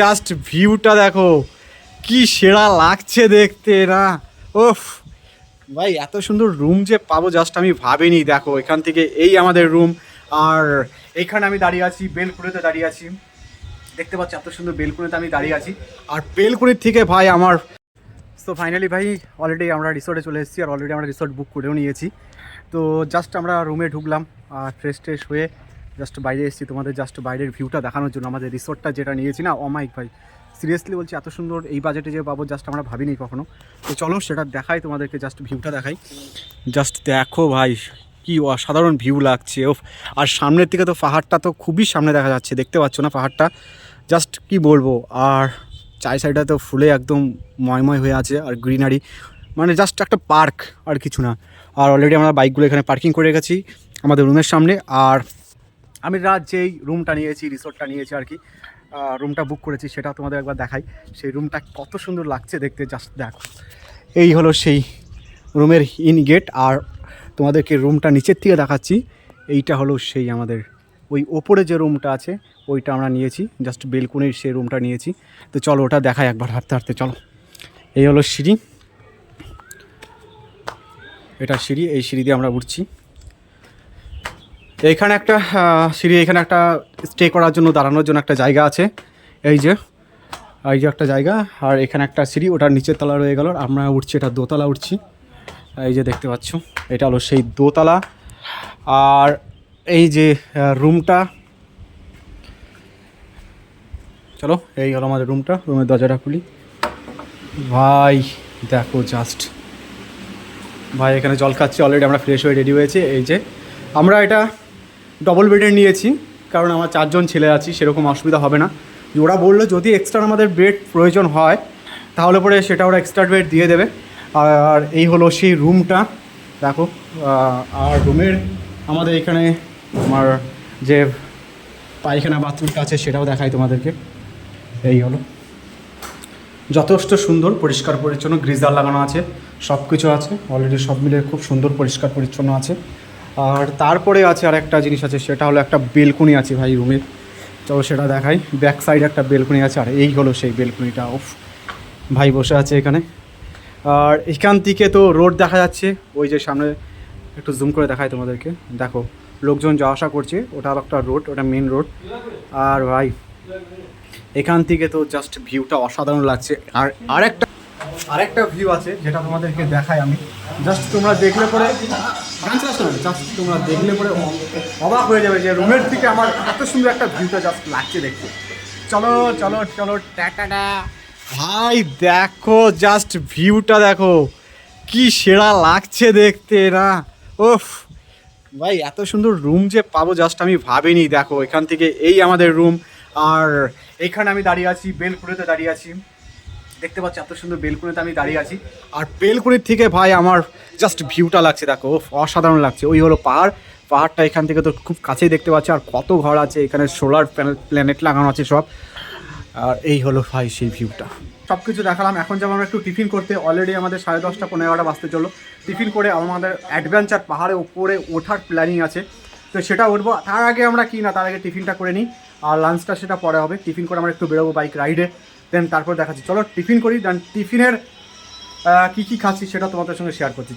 Just ভিউটা দেখো, কি সেরা লাগছে দেখতে, না? ওফ ভাই, এত সুন্দর রুম যে পাবো জাস্ট আমি ভাবিনি, দেখো, এখান থেকে এই আমাদের রুম আর এখানে আমি দাঁড়িয়ে আছি বেলকুড়িতে দাঁড়িয়ে আছি। দেখতে পাচ্ছি এত সুন্দর বেলকুড়িতে আমি দাঁড়িয়ে আছি। আর বেলকুড়ির থেকে ভাই আমার, তো ফাইনালি ভাই অলরেডি আমরা রিসোর্টে চলে এসেছি, আর অলরেডি আমরা রিসোর্ট বুক করেও নিয়েছি। তো জাস্ট আমরা রুমে ঢুকলাম, আর ফ্রেশ ট্রেশ হয়ে জাস্ট বাইরে এসেছি, তোমাদের জাস্ট বাইরের ভিউটা দেখানোর জন্য, আমাদের রিসোর্টটা যেটা নিয়েছি না অমাইক ভাই। সিরিয়াসলি বলছি, এত সুন্দর এই বাজেটে যে পাবো জাস্ট আমরা ভাবিনি কখনো। তো চলো, সেটা দেখাই, তোমাদেরকে জাস্ট ভিউটা দেখাই। জাস্ট দেখো ভাই, কি অসাধারণ ভিউ লাগছে ও আর সামনের থেকে তো পাহাড়টা তো খুবই সামনে দেখা যাচ্ছে, দেখতে পাচ্ছ না পাহাড়টা? জাস্ট কি বলব, আর চাই সাইডটা তো ফুলে একদম ময়ময় হয়ে আছে, আর গ্রিনারি মানে জাস্ট একটা পার্ক আর কিছু না। আর অলরেডি আমরা বাইকগুলো এখানে পার্কিং করে রেখেছি, আমাদের রুমের সামনে, আর আমি রাত যেই রুমটা নিয়েছি রিসোর্টটা নিয়েছি আর কি রুমটা বুক করেছি, সেটা তোমাদের একবার দেখাই। সেই রুমটা কত সুন্দর লাগছে দেখতে জাস্ট দেখো। এই হলো সেই রুমের ইন গেট আর তোমাদেরকে রুমটা নিচের থেকে দেখাচ্ছি। এইটা হলো সেই আমাদের, ওই ওপরে যে রুমটা আছে, ওইটা আমরা নিয়েছি জাস্ট বেলকুনির সেই রুমটা নিয়েছি। তো চলো, ওটা দেখাই একবার হাঁটতে হাঁটতে, চলো। এই হলো সিঁড়ি। এটা সিঁড়ি, এই সিঁড়ি দিয়ে আমরা উঠছি। এখানে একটা সিঁড়ি, এখানে একটা স্টে করার জন্য, দাঁড়ানোর জন্য একটা জায়গা আছে। এই যে এই যে একটা জায়গা, আর এখানে একটা সিঁড়ি, ওটার নিচের তলা রয়ে গেল। আমরা উঠছি, এটা দোতলা উঠছি। এই যে দেখতে পাচ্ছ, এটা হলো সেই দোতলা। আর এই যে রুমটা, চলো, এই হলো আমাদের রুমটা, রুমের দরজাটা খুলি। ভাই, দেখো জাস্ট ভাই, এখানে জল খাচ্ছি অলরেডি আমরা ফ্রেশ হয়ে রেডি হয়েছে। এই যে, আমরা এটা ডবল বেডের নিয়েছি, কারণ আমার চারজন ছেলে আছি, সেরকম অসুবিধা হবে না। ওরা বলল, যদি এক্সট্রা আমাদের বেড প্রয়োজন হয়, তাহলে পরে সেটা ওরা এক্সট্রা বেড দিয়ে দেবে। আর এই হলো সেই রুমটা দেখো আর রুমের আমাদের এখানে আমার যে পায়খানা বাথরুমটা আছে, সেটাও দেখাই তোমাদেরকে। এই হলো। যথেষ্ট সুন্দর, পরিষ্কার পরিচ্ছন্ন গ্রিজার লাগানো আছে সব কিছু আছে। অলরেডি সব মিলে খুব সুন্দর, পরিষ্কার পরিচ্ছন্ন আছে। আর তারপরে আছে আর একটা জিনিস আছে, সেটা হলো একটা বেলকুনি আছে ভাই রুমের তো সেটা দেখাই। ব্যাক সাইডে একটা বেলকুনি আছে, আর এই হলো সেই বেলকুনিটা ওফ ভাই বসে আছে এখানে। আর এখান থেকে তো রোড দেখা যাচ্ছে। ওই যে সামনে একটু জুম করে দেখায় তোমাদেরকে। দেখো, লোকজন যাওয়া আসা করছে, ওটা একটা রোড ওটা মেন রোড আর ভাই, এখান থেকে তো জাস্ট ভিউটা অসাধারণ লাগছে। আর আরেকটা আরেকটা ভিউ আছে যেটা তোমাদেরকে দেখাই আমি। জাস্ট তোমরা দেখলে পরে জাস্ট তোমরা দেখলে পরে অবাক হয়ে যাবে যে রুমের থেকে আমার এত সুন্দর একটা ভিউটা জাস্ট লাগছে দেখতে। চলো চলো চলো ভাই, দেখো জাস্ট ভিউটা দেখো। কি সেরা লাগছে দেখতে না। ওফ ভাই, এত সুন্দর রুম যে পাবো জাস্ট আমি ভাবিনি। দেখো, এখান থেকে এই আমাদের রুম আর এখানে আমি দাঁড়িয়ে আছি বেলকুড়িতে দাঁড়িয়ে আছি। দেখতে পাচ্ছি এত সুন্দর বেলকুনিতে আমি দাঁড়িয়ে আছি। আর বেলকুনির থেকে ভাই আমার জাস্ট ভিউটা লাগছে, দেখো অসাধারণ লাগছে। ওই হলো পাহাড়। পাহাড়টা এখান থেকে তো খুব কাছেই দেখতে পাচ্ছি। আর কত ঘর আছে, এখানে সোলার প্যানেল প্ল্যানেট লাগানো আছে সব। আর এই হলো ভাই সেই ভিউটা সব কিছু দেখালাম। এখন যাব আমরা একটু টিফিন করতে। অলরেডি আমাদের সাড়ে দশটা, পনেরো এগারোটা বাজতে চলো টিফিন করে আমাদের অ্যাডভেঞ্চার পাহাড়ে উপরে ওঠার প্ল্যানিং আছে। তো সেটা উঠবো। তার আগে আমরা কি না, তার আগে টিফিনটা করে নিই। আর লাঞ্চটা সেটা পরে হবে। টিফিন করে আমরা একটু বেরোবো বাইক রাইডে দেন তারপর দেখাচ্ছি। চলো টিফিন করি দেন টিফিনের কী কী খাচ্ছি সেটা তোমাদের সঙ্গে শেয়ার করছি।